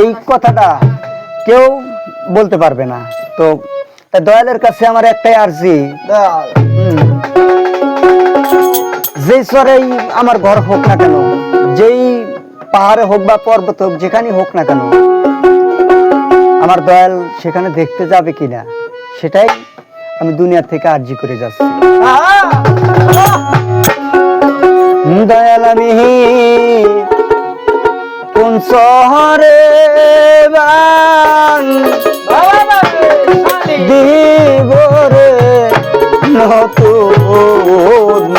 এই কথাটা কেউ বলতে পারবে না। তো দয়ালের কাছে আমার একটাই আর্জি। যেই স্তরেই আমার ঘর হোক না কেন যেই পাহাড়ে হোক বা পর্বত হোক যেখানেই হোক না কেন আমার দয়াল সেখানে দেখতে যাবে কিনা সেটাই আমি দুনিয়া থেকে আর্জি করে যাচ্ছি। দয়াল আমি। শহরে বান দিব রে নতুন।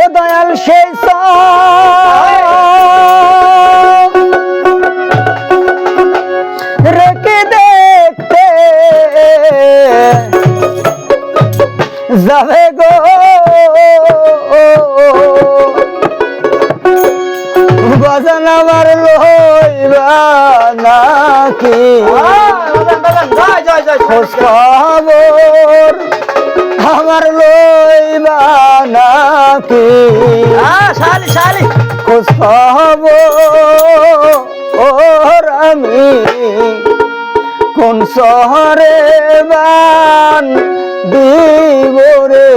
ও দয়াল সেই রেখে দেখতে যাবে গো বাজান আমার লইবা নাকি? খোঁজ খবর আমার লইবা নাকি? খোঁজ খবর আমি কোন শহরে বান দিব রে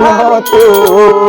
নতুন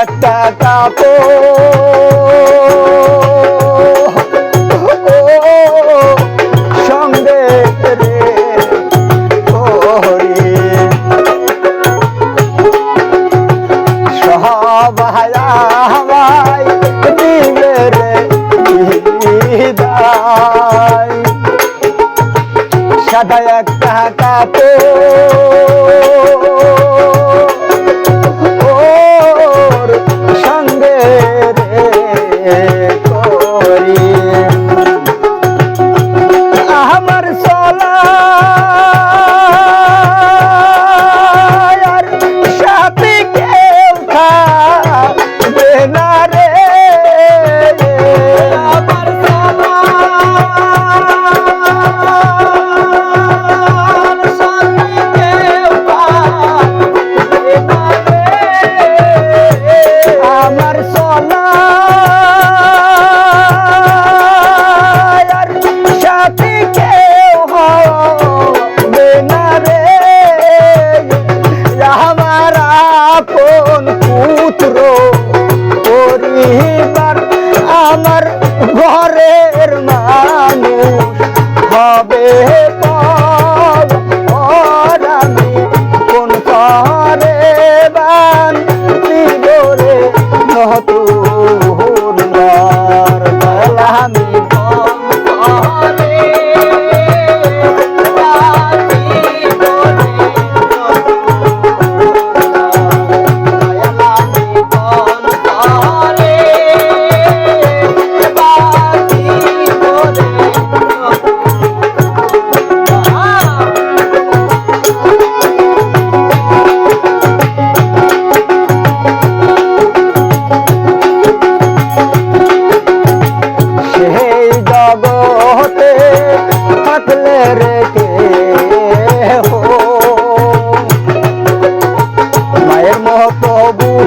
একটা কাপড়। সঙ্গে রে সব হাই দিলে রে বিদায়। সাদা একটা কাপড়। ঘরের মানুষ হবে পা প্রভু